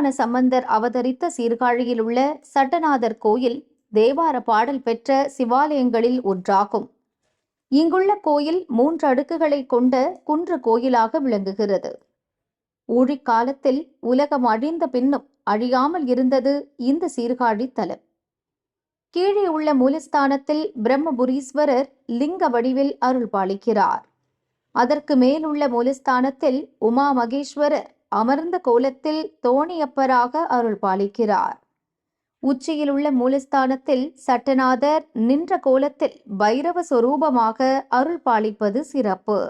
திருஞான சம்பந்தர் அவதரித்த சீர்காழியில் உள்ள சட்டநாதர் கோயில் தேவார பாடல் பெற்ற சிவாலயங்களில் ஒன்றாகும். இங்குள்ள கோயில் மூன்று அடுக்குகளை கொண்ட குன்று கோயிலாக விளங்குகிறது. ஊழிக்காலத்தில் உலகம் அழிந்த பின்னும் அழியாமல் இருந்தது இந்த சீர்காழி தலம். கீழே உள்ள மூலஸ்தானத்தில் பிரம்மபுரீஸ்வரர் லிங்க வடிவில் அருள் பாலிக்கிறார் அதற்கு மேலுள்ள மூலஸ்தானத்தில் உமா மகேஸ்வரர் அமர்ந்த கோலத்தில் தோணியப்பராக அருள் பாலிக்கிறார் உச்சியில் உள்ள மூலஸ்தானத்தில் சட்டநாதர் நின்ற கோலத்தில் பைரவ சொரூபமாக அருள் பாலிப்பது சிறப்பு.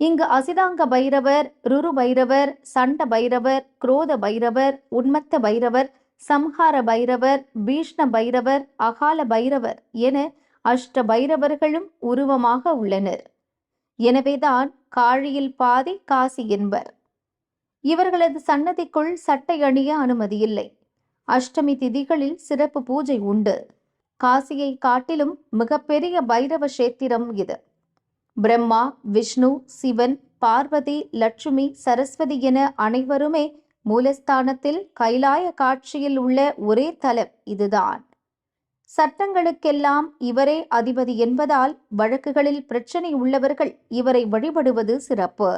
இங்கு அசிதாங்க பைரவர் ருரு பைரவர் சண்ட பைரவர் குரோத பைரவர் உன்மத்த பைரவர் சம்ஹார பைரவர் பீஷ்ண பைரவர் அகால பைரவர் என அஷ்ட பைரவர்களும் உருவமாக உள்ளனர். எனவேதான் காழியில் பாதி காசி என்பர். இவர்களது சன்னதிக்குள் சட்டை அணிய அனுமதியில்லை. அஷ்டமி திதிகளில் சிறப்பு பூஜை உண்டு. காசியை காட்டிலும் மிகப்பெரிய பைரவ கஷேத்திரம் இது. பிரம்மா விஷ்ணு சிவன் பார்வதி லட்சுமி சரஸ்வதி என அனைவருமே மூலஸ்தானத்தில் கைலாய காட்சியில் உள்ள ஒரே தலம் இதுதான். சட்டங்களுக்கெல்லாம் இவரே அதிபதி என்பதால் வழக்குகளில் பிரச்சனை உள்ளவர்கள் இவரை வழிபடுவது சிறப்பு.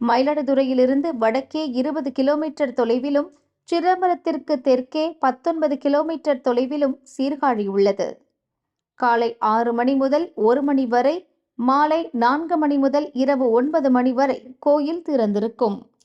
மயிலாடுதுறையிலிருந்து வடக்கே இருபது கிலோமீட்டர் தொலைவிலும் சிதம்பரத்திற்கு தெற்கே பத்தொன்பது கிலோமீட்டர் தொலைவிலும் சீர்காழி உள்ளது காலை ஆறு மணி முதல் ஒரு மணி வரை மாலை நான்கு மணி முதல் இரவு ஒன்பது மணி வரை கோயில் திறந்திருக்கும்.